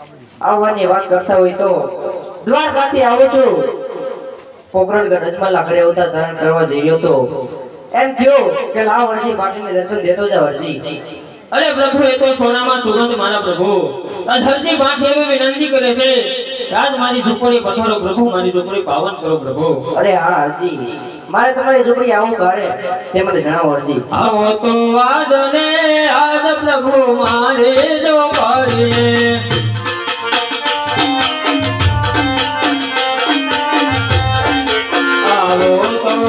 આવવાની વાત કરતા હોય તો દ્વારકાથી આવું છું. પોખરણગઢ અજમાલા ઘરે અવતાર ધારણ કરવા જઈ તો એમ થયો કે લાવ વરજી માટીને દર્શન દેતો જા વરજી અરે પ્રભુ એ તો સોનામાં સુગંધ મારા પ્રભુ. અધરજી ધરતી એવી વિનંતી કરે છે. આજ મારી ઝૂંપડી પથારો પ્રભુ મારી ઝૂંપડી પાવન કરો પ્રભુ. અરે હા હરજી મારે તમારી ઝૂંપડી આવું કરે તે મને જણાવો હરજી આવો તો વાદને આજ પ્રભુ મારે જો પાડીએ.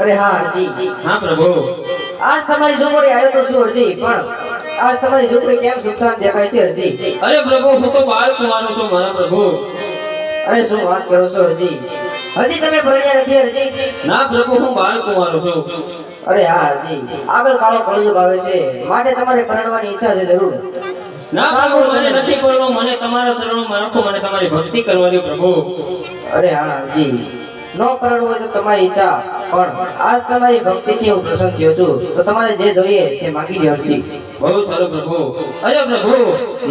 અરે હા હરજી હા પ્રભુ. આજ તમારી ઝૂંપડી આવ્યો તો છું હરજી પણ આજ તમારી ઝૂંપડી કેમ સુમસાન દેખાય છે હરજી અરે પ્રભુ હું તો બાળ કુંવારો છું મારા પ્રભુ. અરે શું વાત કરો છો હરજી હજી તમે ભણ્યા નથી હરજી ના પ્રભુ હું બાળ કુંવારો છું. અરે હા હરજી આગળ કાળો કળયુગ આવે છે. માટે તમારે પરણવાની ઈચ્છા છે જરૂર. ના પ્રભુ મને નથી કરવું મને તમારા ચરણોમાં રાખો મને તમારી ભક્તિ કરવા દો પ્રભુ. અરે હા હરજી નો કરવું હોય તો તમારી ઈચ્છા. પણ આજ તમારી ભક્તિથી હું પ્રસન્ન થયો છું. તો તમારે જે જોઈએ તે માંગી હરજી બહુ સારું પ્રભુ. અરે પ્રભુ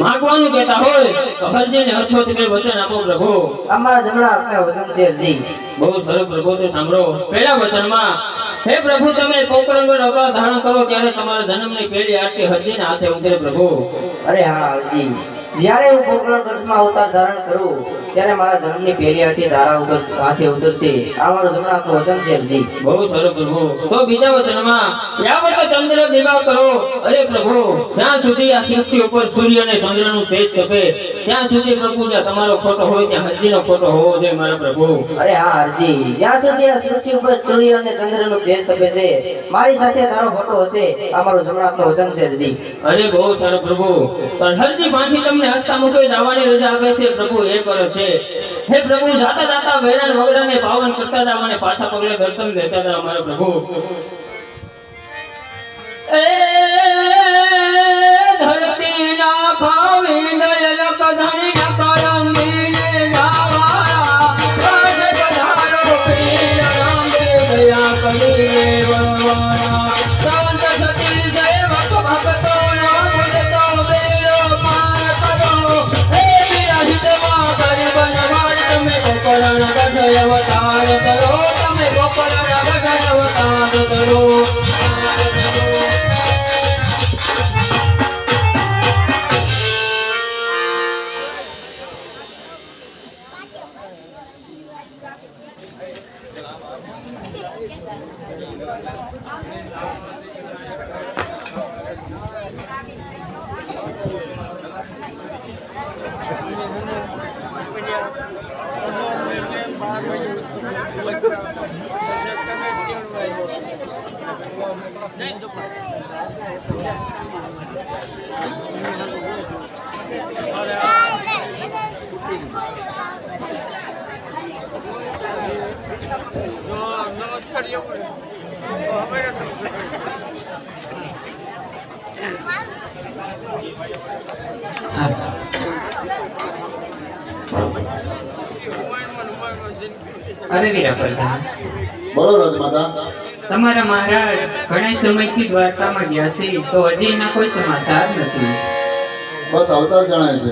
માગવાનું કહેતા હોય તો હરજીને હથો તમે વચન આપો પ્રભુ. અમારા જમણા હાથના વચન છે હરજી બહુ સારું પ્રભુ તો સાંભળો. પહેલા વચનમાં હે પ્રભુ તમે પોકરણગઢ અવતાર ધારણ કરો ત્યારે તમારા જન્મની પહેલી આરતી હરજીના હાથે ઉતરે પ્રભુ. અરે હા હરજી જ્યારે હું પોકરણગઢમાં અવતાર ધારણ કરું, ત્યારે મારા ધર્મની પહેલી હાથી ધારા ઉતર હાથે ઉતરશે આ મારો જમણા વચન છે જી બહુ સરસ પ્રભુ. તો બીજા વચનમાં યાવત ચંદ્ર દિવા કરો. અરે પ્રભુ, જ્યાં સુધી આ સૃષ્ટિ ઉપર સૂર્ય અને ચંદ્રનું તેજ તપે ત્યાં સુધી પ્રભુ જ્યાં તમારો ફોટો હોય ત્યાં હરજીનો ફોટો હોવો જોઈએ મારા પ્રભુ. અરે હા હરજી જ્યાં સુધી આ સૃષ્ટિ ઉપર સૂર્ય અને ચંદ્રનું તેજ તપે છે મારી સાથે તારો ફોટો હશે. અમારો મારો જમણાનો વચન છે હરજી અરે બહુ સારો પ્રભુ. પણ હરજી પાછી તમને હસતા મુખે જવાની રજા આપે છે પ્રભુ? એ કરો છે. હે પ્રભુ જાતા જાતા વૈરાન વગડાને પાવન કરતા હતા મને પાછા પગલે દર્શન દેતા હતા અમારા પ્રભુ. એ ધરતીના અરે વીરા બોલો રાજમાતા તમારા મહારાજ ઘણા સમયથી દ્વારકામાં ગયા છે તો હજી એના કોઈ સમાચાર નથી. બસ અવતાર જણાય છે.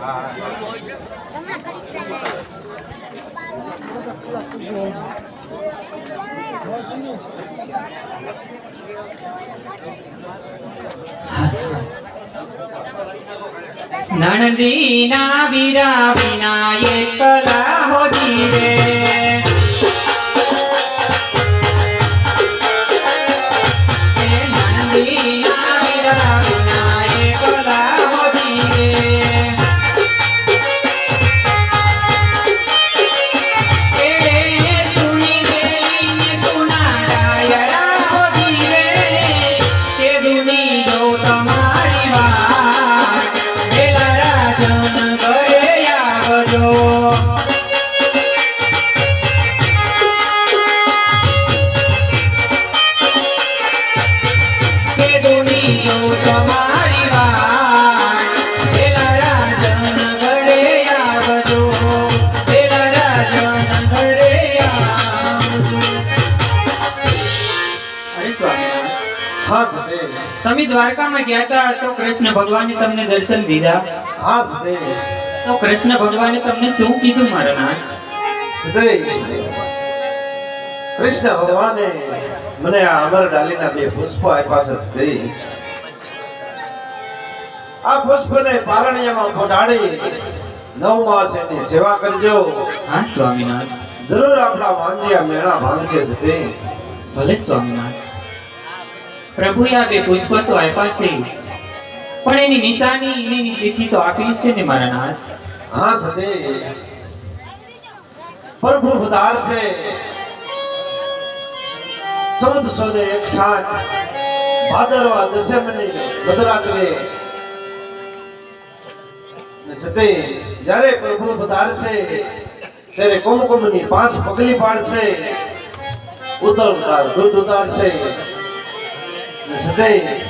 Ah. નણદીના વિરા વિના એકલા હોજી તમે દ્વારકામાં ગયા હતા તો કૃષ્ણ ભગવાને તમને દર્શન દીધા? હા તો કૃષ્ણ ભગવાને તમને શું કીધું મારા નાથ? કૃષ્ણ ભગવાને મને આ અમર ડાલીના બે પુષ્પ આપ્યા છે સદેવ આ પુષ્પને પારણિયામાં પોટાડી નવ માસ એની સેવા કરજો. હા સ્વામિનાથ. જરૂર આપણા વાંજિયા મેળા ભાંગશે સદેવ ભલે સ્વામિનાથ. પ્રભુએ આ બે પુષ્પ આપ્યા છે. પણ એની નિશાની એની તિથિ તો આપી છે ને મારા નાથ? હા સદેવ પ્રભુ ઉદાર છે. ચૌદસો ને એક સાત ભાદરવા દશમની મધરાત્રે છતે જ્યારે પ્રભુ પધાર છે, ત્યારે કુમકુમની પાંચ પગલી પાડશે. ઉત્તર ઉતાર, દૂધ ઉતાર છે ને છતે